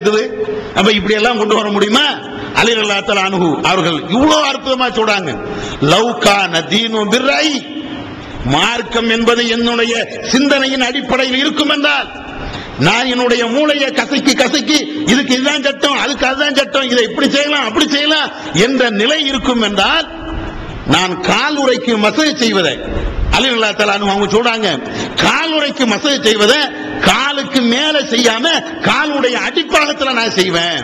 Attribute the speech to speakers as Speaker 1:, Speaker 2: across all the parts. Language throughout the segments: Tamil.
Speaker 1: இருக்குது நம்ம இப்படி எல்லாம் கொண்டு வர முடியுமா? அலி அல்லாத்தல் அனுகு அவர்கள் இவ்வளவு அற்புதமா சொல்றாங்க. லவ்கா நதீனு பிர்ரை மார்க்கம் என்பது என்னுடைய சிந்தனையின் அடிப்படையில் இருக்கும் என்றால் நான் என்னுடைய மூளையை கசக்கி கசக்கி இதுக்கு இதுதான் சட்டம் அதுக்கு அதுதான் சட்டம் இதை இப்படி செய்யலாம் அப்படி செய்யலாம் என்ற நிலை இருக்கும் என்றால் நான் கால் உரைக்கு மசேஜ் செய்வதை அலி அல்லா தலானு அவங்க சொல்றாங்க கால் உரைக்கு மசேஜ் செய்வதை காலுக்கு மேல செய்யாம காலுடைய அடிப்பாகத்துல நான் செய்வேன்.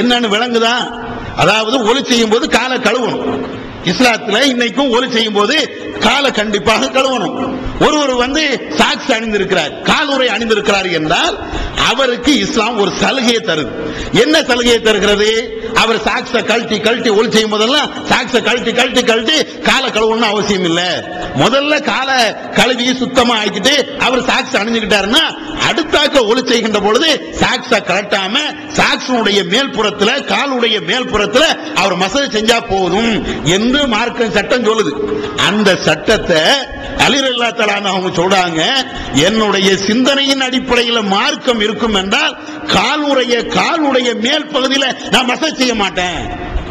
Speaker 1: என்னன்னு விளங்குதா? அதாவது ஒலி செய்யும் போது காலை கழுவணும். இஸ்லாத்துல இன்னைக்கும் ஒலி செய்யும் போது காலை கண்டிப்பாக கழுவணும். ஒருவர் வந்து சாக்ஸ் அணிந்திருக்கிறார் காலுரை அணிந்திருக்கிறார் என்றால் அவருக்கு இஸ்லாம் ஒரு சலுகையை தருது. என்ன சலுகையை தருகிறது? அவர் சாக்ஸ கழட்டி கழட்டி ஒளி செய்யும் போதெல்லாம் சாக்ஸ கழட்டி கழட்டி கழட்டி காலை கழுவணும்னு அவசியம் இல்ல. முதல்ல காலை கழுவி சுத்தமா ஆக்கிட்டு அவர் சாக்ஸ் அணிஞ்சுக்கிட்டாருன்னா அடுத்தாக்க ஒலி செய்கின்ற பொழுது சாக்ஸ கழட்டாம சாக்ஸனுடைய மேல்புறத்துல காலுடைய மேல்புறத்துல அவர் மசதி செஞ்சா போதும் என்று மார்க்கம் சட்டம் சொல்லுது. அந்த சட்டத்தை அலிரல்லா தலான் அவங்க சொல்றாங்க என்னுடைய சிந்தனையின் அடிப்படையில் மார்க்கம் இருக்கும் என்றால் காலுடைய காலுடைய மேல் பகுதியில் நான் மசாஜ் செய்ய மாட்டேன்.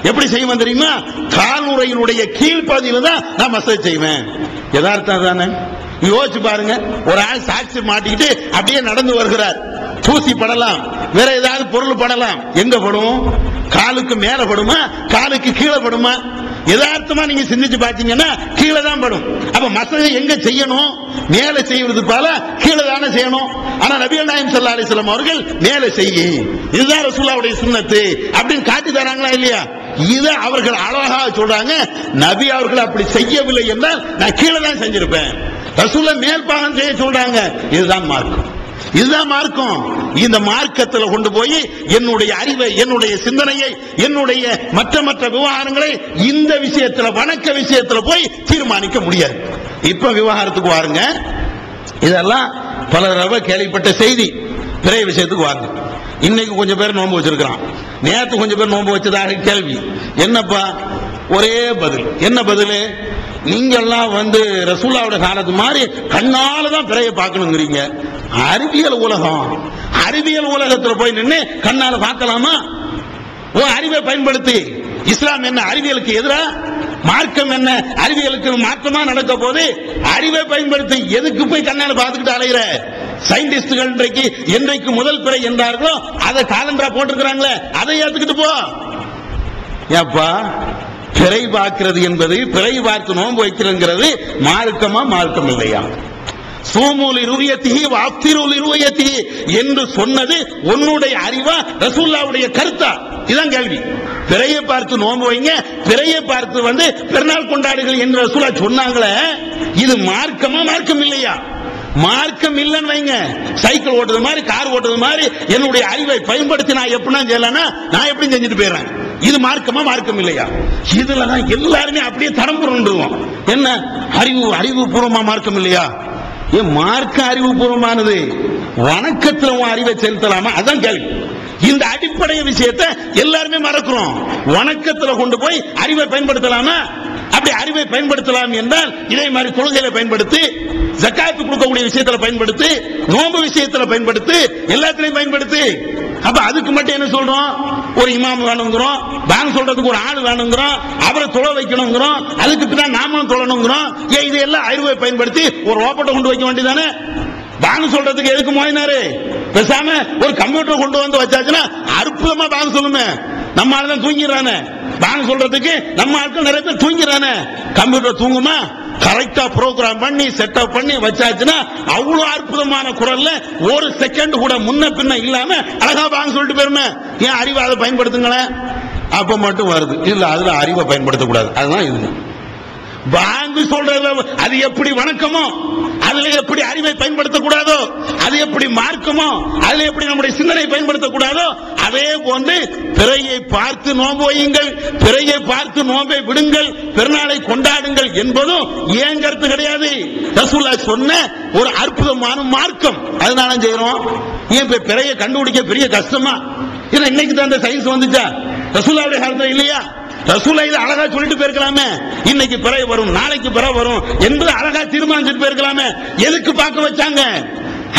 Speaker 1: எப்படி செய்வேன் தெரியுமா? காலுரையினுடைய கீழ்ப்பகுதியில் தான் நான் மசாஜ் செய்வேன். யதார்த்தம் தானே யோசிச்சு பாருங்க ஒரு ஆள் சாட்சி மாட்டிக்கிட்டு அப்படியே நடந்து வருகிறார். தூசி படலாம் வேற ஏதாவது பொருள் படலாம் எங்க படும்? காலுக்கு மேல படுமா? காலுக்கு கீழே படுமா? யதார்த்தமா நீங்க சிந்திச்சு பாத்தீங்கன்னா கீழே தான் படும். அப்ப மசதி எங்க செய்யணும்? மேலே செய்வது போல கீழே தானே செய்யணும். ஆனா நபிகள் நாயம் சல்லா அலிஸ்லாம் அவர்கள் மேலே செய்யி இதுதான் ரசூல்லாவுடைய சுண்ணத்து அப்படின்னு காட்டி தராங்களா இல்லையா? இதை அவர்கள் அழகாக சொல்றாங்க. நபி அவர்கள் அப்படி செய்யவில்லை என்றால் நான் கீழே தான் செஞ்சிருப்பேன். ரசூல மேல்பாகம் செய்ய சொல்றாங்க. இதுதான் மார்க்கம். இதுதான் மார்க்கம். இந்த மார்க்கத்தில் கொண்டு போய் என்னுடைய அறிவை என்னுடைய சிந்தனையை என்னுடைய மற்ற மற்ற விவகாரங்களை இந்த விஷயத்துல வணக்க விஷயத்துல போய் தீர்மானிக்க முடியாது. இப்ப விவகாரத்துக்கு வாருங்க. இதெல்லாம் பல தடவை கேள்விப்பட்ட செய்தி. பிறைய விஷயத்துக்கு வாங்க இன்னைக்கு கொஞ்சம் பேர் நோன்பு வச்சிருக்கிறான். நேற்று கொஞ்சம் பேர் நோன்பு வச்சதாக கேள்வி. என்னப்பா? ஒரே பதில். என்ன பதில்? நீங்கெல்லாம் வந்து ரசூலாவோட காலத்து மாதிரி கண்ணால தான் பிறைய பார்க்கணுங்கிறீங்க. அறிவியல் உலகம். அறிவியல் உலகத்தில் போய் நின்று கண்ணால பார்க்கலாமா? ஓ அறிவை பயன்படுத்தி. இஸ்லாம் என்ன அறிவியலுக்கு எதிராக மார்க்கம் என்ன அறிவியலுக்கு மாற்றமா நடக்க போது அறிவை பயன்படுத்தி எதுக்கு போய் கண்ணால பார்த்துக்கிட்டு அலைகிற சயின்டிஸ்டுகள் இன்றைக்கு என்றைக்கு முதல் பிறை என்றார்களோ அதை காலண்டரா போட்டிருக்கிறாங்களே அதை ஏத்துக்கிட்டு போ. ஏப்பா பிறை பார்க்கிறது என்பது பிறை பார்த்து நோன்பு வைக்கிறதுங்கிறது மார்க்கமா மார்க்கம் இல்லையா? சூமூல் இருவியத்தி வாப்திருள் இருவியத்தி என்று சொன்னது உன்னுடைய அறிவா? ரசூல்லாவுடைய கருத்தா? இதான் கேள்வி. பிறையை பார்த்து நோம்பு வைங்க. பிறையை பார்த்து வந்து பெருநாள் கொண்டாடுகள் என்று ரசூலா சொன்னாங்களே இது மார்க்கமா மார்க்கம் இல்லையா? மார்க்கம் இல்லைன்னு வைங்க. சைக்கிள் ஓட்டுறது மாதிரி கார் ஓட்டுறது மாதிரி என்னுடைய அறிவை பயன்படுத்தி நான் எப்படின்னா செய்யலன்னா நான் எப்படி செஞ்சுட்டு போயிடுறேன்? இது மார்க்கமா மார்க்கம் இல்லையா? இதுல தான் எல்லாருமே அப்படியே தடம் புரண்டுவோம். என்ன? அறிவு அறிவுபூர்வமா மார்க்கம் இல்லையா? ஏன் மார்க்க அறிவுபூர்வமானது. வணக்கத்தில் உன் அறிவை செலுத்தலாமா? அதான் கேள்வி. இந்த அடிப்படை விஷயத்தை எல்லாருமே மறக்கிறோம். வணக்கத்தில் கொண்டு போய் அறிவை பயன்படுத்தலாமா? அப்படி அறிவை பயன்படுத்தலாம் என்றால் இதே மாதிரி கொள்கையில பயன்படுத்தி ஜக்காத்து கொடுக்கக்கூடிய விஷயத்துல பயன்படுத்தி நோன்பு விஷயத்துல பயன்படுத்தி எல்லாத்திலையும் பயன்படுத்தி. அப்ப அதுக்கு மட்டும் என்ன சொல்றோம்? ஒரு இமாம் வேணுங்கிறோம் பேங்க் சொல்றதுக்கு ஒரு ஆள் வேணுங்கிறோம் அவரை தொலை வைக்கணுங்கிறோம் அதுக்கு பின்னாடி நாமளும் தொழணுங்கிறோம். ஏன் இதெல்லாம் அறிவை பயன்படுத்தி ஒரு ரோபோட்டை கொண்டு வைக்க வேண்டியதானே? பேங்க் சொல்றதுக்கு எதுக்கு மோயினாரு பேசாம ஒரு கம்ப்யூட்டர் கொண்டு வந்து வச்சாச்சுன்னா அற்புதமா பேங்க் சொல்லுமே நம்ம ஆளுதான் தூங்கிடுறானே. பேங்க் சொல்றதுக்கு நம்ம ஆட்கள் நிறைய பேர் தூங்கிறானே கம்ப்யூட்டர் தூங்குமா? கரெக்டா ப்ரோக்ராம் பண்ணி செட்டப் பண்ணி வச்சாச்சுன்னா அவ்வளவு அற்புதமான குரல்ல ஒரு செகண்ட் கூட முன்ன பின்ன இல்லாம அழகா வாங்க சொல்லிட்டு போயிருமே. ஏன் அறிவை அதை பயன்படுத்துங்களேன்? அப்ப மட்டும் வருது. இல்ல அதுல அறிவை பயன்படுத்தக்கூடாது. அதுதான் இதுதான். வாங்கு சொல்றது அது எப்படி வணக்கமோ அதுல எப்படி அறிவை பயன்படுத்தக்கூடாதோ அது எப்படி மார்க்கமோ அதுல எப்படி நம்முடைய சிந்தனை பயன்படுத்தக்கூடாதோ அதே போன்று பிறையை பார்த்து நோம்போயுங்கள் வையுங்கள் பிறையை பார்த்து நோம்பை விடுங்கள் பெருநாளை கொண்டாடுங்கள் என்பதும் ஏன் கருத்து கிடையாது? ரசூல்லா சொன்ன ஒரு அற்புதமான மார்க்கம். அதனால செய்யறோம்? ஏன் இப்ப பிறையை கண்டுபிடிக்க பெரிய கஷ்டமா? ஏன்னா இன்னைக்கு தான் இந்த சயின்ஸ் வந்துச்சா? ரசூல்லாவுடைய காலத்தில் இல்லையா? ரசூலா இது அழகா சொல்லிட்டு போயிருக்கலாமே. இன்னைக்கு பிறகு வரும் நாளைக்கு பிறகு வரும். என்பது அழகா தீர்மானிச்சுட்டு போயிருக்கலாமே. எதுக்கு பார்க்க வச்சாங்க?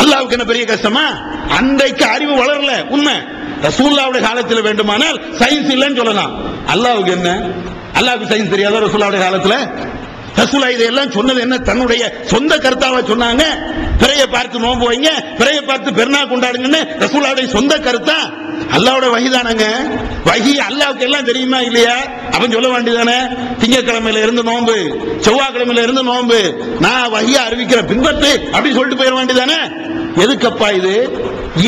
Speaker 1: அல்லாவுக்கு என்ன பெரிய கஷ்டமா? அன்றைக்கு அறிவு வளரல உண்மை. ரசூல்லாவுடைய காலத்தில் வேண்டுமானால் சயின்ஸ் இல்லைன்னு சொல்லலாம். அல்லாவுக்கு என்ன? அல்லாவுக்கு சயின்ஸ் தெரியாத ரசூல்லாவுடைய காலத்தில்? ரசூலா இதையெல்லாம் சொன்னது என்ன? தன்னுடைய சொந்த கருத்தாவ சொன்னாங்க? பிறைய பார்த்து நோன்பு வைங்க பிறைய பார்த்து பெருநாள் கொண்டாடுங்கன்னு ரசூலாவுடைய சொந்த கருத்தா? அல்லாவோட வகிதானங்க? வகி அல்லாவுக்கு எல்லாம் தெரியுமா இல்லையா? அவன் சொல்ல வேண்டியதானே திங்கக்கிழமையில இருந்து நோன்பு செவ்வாய்க்கிழமையில இருந்து நோன்பு. நான் வகிய அறிவிக்கிற பின்பற்று அப்படின்னு சொல்லிட்டு போயிட வேண்டியதானே எதுக்கப்பா இது?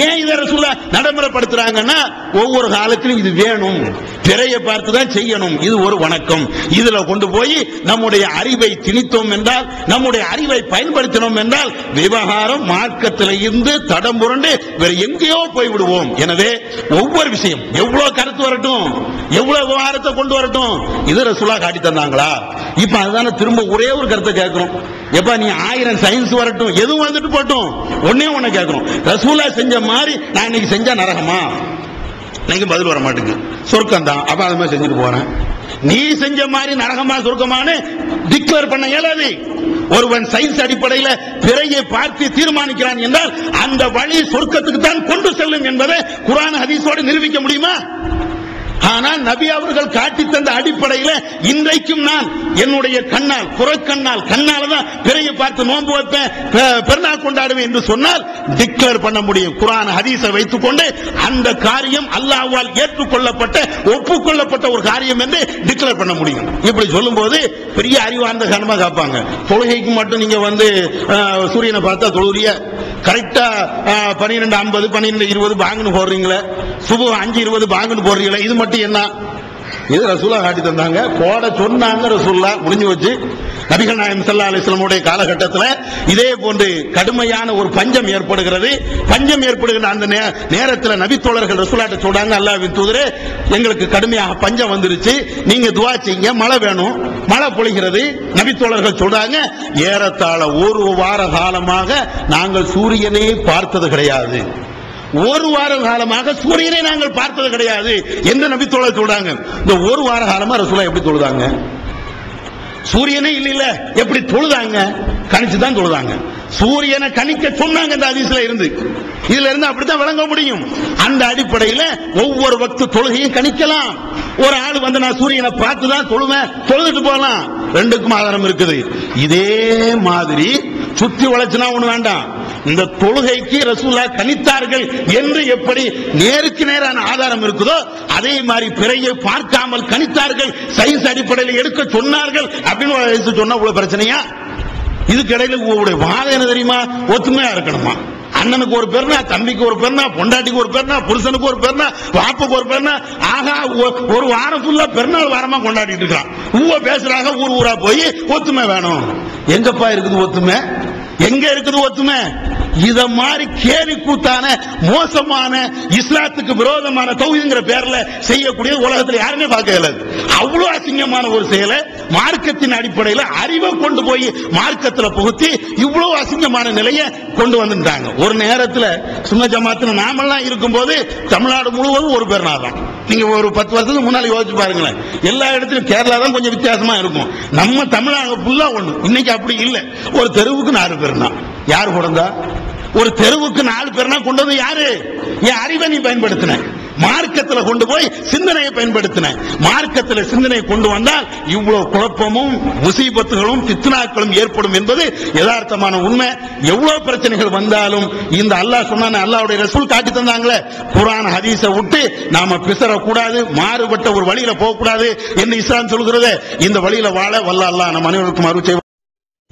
Speaker 1: ஏன் இதை ரசூலா நடைமுறைப்படுத்துறாங்கன்னா ஒவ்வொரு காலத்திலும் இது வேணும். பிறைய பார்த்து தான் செய்யணும். இது ஒரு வணக்கம். இதுல கொண்டு போய் நம்முடைய அறிவை திணித்தோம் என்றால் நம்முடைய அறிவை பயன்படுத்தினோம் என்றால் விவகாரம் மார்க்கத்தில் இருந்து தடம் புரண்டு வேற எங்கேயோ போய் விடுவோம் எனவே ஒவ்வொரு விஷயம் எவ்வளவு கருத்து வரட்டும் எவ்வளவு விவகாரத்தை கொண்டு வரட்டும் இது ரசூலா காட்டி தந்தாங்களா? இப்ப அதுதானே திரும்ப ஒரே ஒரு கருத்தை கேட்கிறோம். எப்ப நீ ஆயிரம் சயின்ஸ் வரட்டும். எதுவும் வந்துட்டு போட்டும் ஒன்னே ஒண்ணு கேட்கணும். ரசூலா செஞ்ச மாதிரி நான் இன்னைக்கு செஞ்சா நரகமா? இன்னைக்கு பதில் வர மாட்டேங்குது சொர்க்கம் தான் அப்ப அது மாதிரி செஞ்சுட்டு போறேன். நீ செஞ்ச மாதிரி நரகமா சொர்க்கமானு டிக்ளேர் பண்ண இயலாது. ஒருவன் சயின்ஸ் அடிப்படையில் பிறையை பார்த்து தீர்மானிக்கிறான் என்றால் அந்த வழி சொர்க்கத்துக்கு தான் கொண்டு செல்லும் என்பதை குரான் ஹதீஸோடு நிரூபிக்க முடியுமா? ஆனால் நபி அவர்கள் காட்டி தந்த அடிப்படையில் இன்றைக்கும் நான் என்னுடைய கண்ணால் புறக்கண்ணால் கண்ணால தான் பிறைய பார்த்து நோன்பு வைப்பேன் பெருநாள் கொண்டாடுவேன் என்று சொன்னால் டிக்ளேர் பண்ண முடியும். குரான் ஹதீஸை வைத்துக் கொண்டு அந்த காரியம் அல்லாஹ்வால் ஏற்றுக்கொள்ளப்பட்ட ஒப்புக்கொள்ளப்பட்ட ஒரு காரியம் என்று டிக்ளேர் பண்ண முடியும். இப்படி சொல்லும்போது பெரிய அறிவார்ந்த கனமா காப்பாங்க. தொழுகைக்கு மட்டும் நீங்க வந்து சூரியனை பார்த்தா தொழுறிய கரெக்டா பன்னிரெண்டு ஐம்பது பன்னிரெண்டு இருபது பாங்குன்னு போடுறீங்களே. சுபு அஞ்சு இருபது பாங்குன்னு போடுறீங்களே இது மட்டும் என்ன? இது ரசூலா காட்டி தந்தாங்க. போட சொன்னாங்க ரசூல்லா முடிஞ்சு வச்சு நபிகள் நாயம் சல்லா அலிஸ்லமுடைய காலகட்டத்தில் இதே போன்று கடுமையான ஒரு பஞ்சம் ஏற்படுகிறது. பஞ்சம் ஏற்படுகிற அந்த நேரத்தில் நபித்தோழர்கள் ரசூலாட்ட சொல்றாங்க அல்லாவின் தூதரே எங்களுக்கு கடுமையாக பஞ்சம் வந்துருச்சு. நீங்க துவா செய்யுங்க. மழை வேணும். மழை பொழிகிறது. நபித்தோழர்கள் சொல்றாங்க ஏறத்தாழ ஒரு வார காலமாக நாங்கள் சூரியனை பார்த்தது கிடையாது. ஒரு வார காலமாக சூரியனை நாங்கள் பார்த்தது கிடையாது. என்று நபித்தோழர் சொல்றாங்க. இந்த ஒரு வார காலமா ரசூலா எப்படி சொல்றாங்க? சூரியனே இல்ல எப்படி தொழுதாங்க? கணிச்சு தான் தொழுதாங்க. சூரியனை கணிக்க சொன்னாங்க இந்த அதிசல இருந்து. இதுல இருந்து அப்படித்தான் விளங்க முடியும். அந்த அடிப்படையில ஒவ்வொரு பக்து தொழுகையும் கணிக்கலாம். ஒரு ஆள் வந்து நான் சூரியனை பார்த்து தான் தொழுவேன் தொழுதுட்டு போகலாம். ரெண்டுக்கும் ஆதாரம் இருக்குது. இதே மாதிரி சுத்தி உழைச்சுனா ஒண்ணு வேண்டாம். இந்த தொழுகைக்கு ரசூலா கணித்தார்கள் என்று எப்படி நேருக்கு நேரான ஆதாரம் இருக்குதோ அதே மாதிரி பிறையை பார்க்காமல் கணித்தார்கள் சயின்ஸ் அடிப்படையில் எடுக்க சொன்னார்கள் அப்படின்னு ஒரு சொன்னா இவ்வளவு பிரச்சனையா? இதுக்கு இடையில உங்களுடைய வாதம் என்ன தெரியுமா? ஒத்துமையா இருக்கணுமா? அண்ணனுக்கு ஒரு பேர்னா தம்பிக்கு ஒரு பேர்னா பொண்டாட்டிக்கு ஒரு பேர்னா புருஷனுக்கு ஒரு பேர்னா வாப்புக்கு ஒரு பேர்னா ஆகா ஒரு வாரம் ஃபுல்லா பெருநாள் வாரமா கொண்டாடிட்டு இருக்கான். ஊவ பேசுறாங்க ஊர் ஊரா போய் ஒத்துமை வேணும். எங்கப்பா இருக்குது ஒத்துமை? எங்க இருக்குது ஒத்துமை? இத மாதிரி கேலி கூத்தான மோசமான இஸ்லாத்துக்கு விரோதமான தௌஹீதுங்கிற பேர்ல செய்யக்கூடிய உலகத்துல யாருமே பார்க்க இயலாது அவ்வளவு அசிங்கமான ஒரு செயலை மார்க்கத்தின் அடிப்படையில் அறிவை கொண்டு போய் மார்க்கத்துல புகுத்தி இவ்வளவு அசிங்கமான நிலையை கொண்டு வந்துட்டாங்க ஒரு நேரத்துல சுங்க ஜமாத்துல நாமெல்லாம் இருக்கும்போது தமிழ்நாடு முழுவதும் ஒரு பேர் தான். நீங்க ஒரு பத்து வருஷத்துக்கு முன்னாடி யோசிச்சு பாருங்களேன். எல்லா இடத்துலயும் கேரளா தான் கொஞ்சம் வித்தியாசமா இருக்கும். நம்ம தமிழ்நாடு ஃபுல்லா ஒண்ணு. இன்னைக்கு அப்படி இல்லை. ஒரு தெருவுக்கு நாலு பேர் தான். யார் கொடுந்தா? ஒரு தெருவுக்கு நாலு பேர்னா கொண்டு வந்து யாரு? என் அறிவை நீ பயன்படுத்தின. மார்க்கத்துல கொண்டு போய் சிந்தனையை பயன்படுத்தின. மார்க்கத்துல சிந்தனை கொண்டு வந்தால் இவ்வளவு குழப்பமும் முசீபத்துகளும் பித்னாக்களும் ஏற்படும் என்பது யதார்த்தமான உண்மை. எவ்வளவு பிரச்சனைகள் வந்தாலும் இந்த அல்லாஹ் சொன்ன அல்லாவுடைய ரசூல் காட்டி தந்தாங்களே. குரான் ஹதீஸை விட்டு நாம பிசரக்கூடாது மாறுபட்ட ஒரு வழியில போகக்கூடாது என்று இஸ்லாம் சொல்கிறது இந்த வழியில வாழ வல்ல அல்லாஹ் நம்ம அனைவருக்கும் அருள்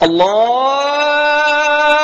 Speaker 2: Allah